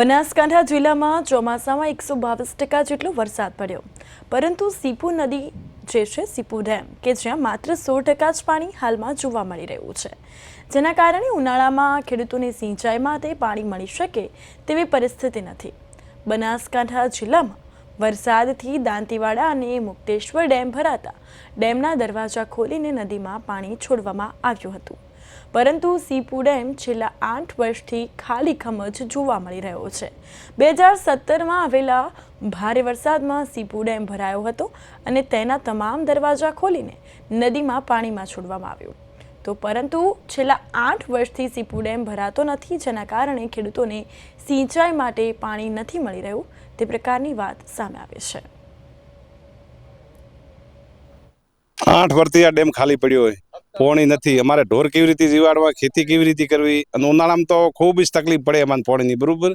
બનાસકાંઠા જિલ્લામાં ચોમાસામાં એકસો બાવીસ ટકા જેટલો વરસાદ પડ્યો. પરંતુ સીપુ નદી જે છે, સીપુ ડેમ, કે જ્યાં માત્ર સો ટકા જ પાણી હાલમાં જોવા મળી રહ્યું છે. જેના કારણે ઉનાળામાં ખેડૂતોને સિંચાઈ માટે પાણી મળી શકે તેવી પરિસ્થિતિ નથી. બનાસકાંઠા જિલ્લામાં વરસાદથી દાંતીવાડા અને મુક્તેશ્વર ડેમ ભરાતા ડેમના દરવાજા ખોલીને નદીમાં પાણી છોડવામાં આવ્યું હતું. પરંતુ સીપુ ડેમ છેલ્લા આઠ વર્ષથી ખાલી ખમજ જોવા મળી રહ્યો છે. બે હજાર સત્તરમાં આવેલા ભારે વરસાદમાં સીપુ ડેમ ભરાયો હતો અને તેના તમામ દરવાજા ખોલીને નદીમાં પાણીમાં છોડવામાં આવ્યું. તો પરંતુ છેલ્લા આઠ વર્ષથી સીપુ ડેમ ભરાતો નથી, જેના કારણે ખેડૂતોને સિંચાઈ માટે પાણી નથી મળી રહ્યું, તે પ્રકારની વાત સામે આવે છે. આઠ વર્ષથી આ ડેમ ખાલી પડ્યો હોય. પોણી નથી. અમારે ઢોર કેવી રીતે જીવાડવા, ખેતી કેવી રીતે કરવી? અને ઉનાળામાં તો ખૂબ જ તકલીફ પડે એમાં પોણીની, બરાબર?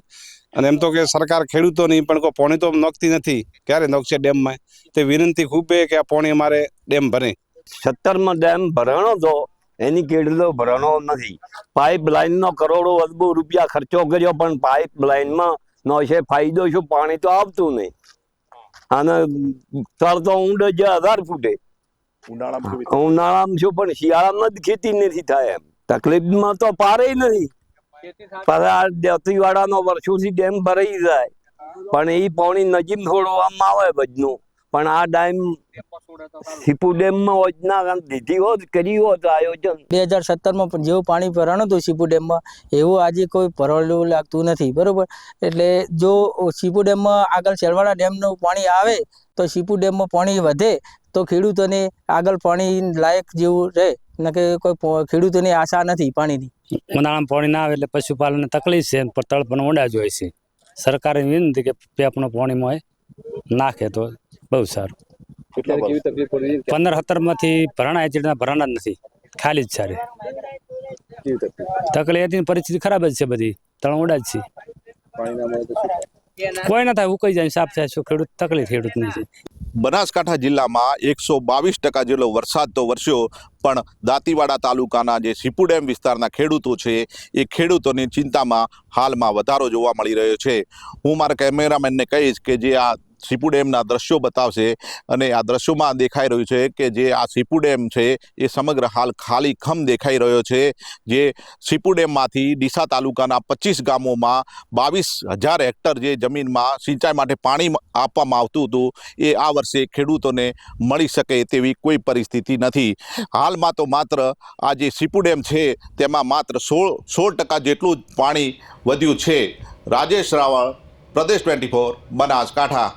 અને એમ તો કે સરકાર ખેડૂતોની પણ કોઈ પોણી તો નોખતી નથી. ક્યારે નોખશે ડેમમાં? તે વિનંતી ખૂબ છે કે આ પોણી અમારે ડેમ ભરે. સત્તરમાં ડેમ ભરાણો તો એની કેડલો ભરાણો નથી. પાઇપ લાઇનનો કરોડો અદબુ રૂપિયા ખર્ચો કર્યો, પણ પાઇપ લાઈનમાં નો છે ફાયદો શું? પાણી તો આવતું નહીં. અને તળ તો ઊંડે જ હજાર ફૂટે. ઉનાળામાં ઉનાળામાં છો પણ શિયાળામાં જ ખેતી નથી થાય એમ. તકલીફમાં તો પારે નથી. આ વર્ષોથી ડેમ ભરાઈ જાય. પણ એ પાણી નજીક છોડવામાં આવે બધનું પણ આ ડેમ સીપુ ડેમમાં યોજના દીધી હોત કરી હોત આયોજન. બે હજાર સત્તરમાં પણ જેવું પાણી ભરાણું હતું સીપુ ડેમમાં એવું આજે કોઈ ભરાયેલું લાગતું નથી. બરોબર? એટલે જો સીપુ ડેમમાં આગળ શેરવાડા ડેમનું પાણી આવે તો સીપુ ડેમમાં પાણી વધે તો ખેડૂતોને આગળ પાણી લાયક જેવું રહે. ન કે કોઈ ખેડૂતોની આશા નથી પાણીની. ઉનાળામાં પાણી ના આવે એટલે પશુપાલનને તકલીફ છે પણ તળ પણ ઊંડા જ હોય છે. સરકારે વિનંતી કે પેપનું પાણીમાં હોય નાખે તો બહુ સારું? પંદર સત્તરમાંથી ભરાણા એટલે ભરાણા જ નથી. ખાલી જ સારી તકલીફ? હતી પરિસ્થિતિ ખરાબ જ છે બધી. તળ ઊંડા જ છે? કોઈ ના થાય ઉકાઈ જાય સાફ થાય છે ખેડૂત તકલીફ ખેડૂતની છે. બનાસકાંઠા જિલ્લામાં એકસો બાવીસ ટકા જેટલો વરસાદ તો વરસ્યો, પણ દાંતીવાડા તાલુકાના જે સીપુ ડેમ વિસ્તારના ખેડૂતો છે, એ ખેડૂતોની ચિંતામાં હાલમાં વધારો જોવા મળી રહ્યો છે. હું મારા કેમેરામેનને કહીશ કે જે આ સીપુ ડેમના દ્રશ્યો બતાવશે અને આ દ્રશ્યોમાં દેખાઈ રહ્યું છે કે જે આ સીપુ ડેમ છે એ સમગ્ર હાલ ખાલી ખમ દેખાઈ રહ્યો છે. જે સીપુ ડેમમાંથી ડીસા તાલુકાના પચીસ ગામોમાં બાવીસ હજાર હેક્ટર જે જમીનમાં સિંચાઈ માટે પાણી આપવામાં આવતું હતું, એ આ વર્ષે ખેડૂતોને મળી શકે તેવી કોઈ પરિસ્થિતિ નથી. હાલમાં તો માત્ર આ જે સીપુ ડેમ છે તેમાં માત્ર સોળ સોળ ટકા જેટલું જ પાણી વધ્યું છે. રાજેશ રાવળ, પ્રદેશ ટ્વેન્ટી ફોર, બનાસકાંઠા.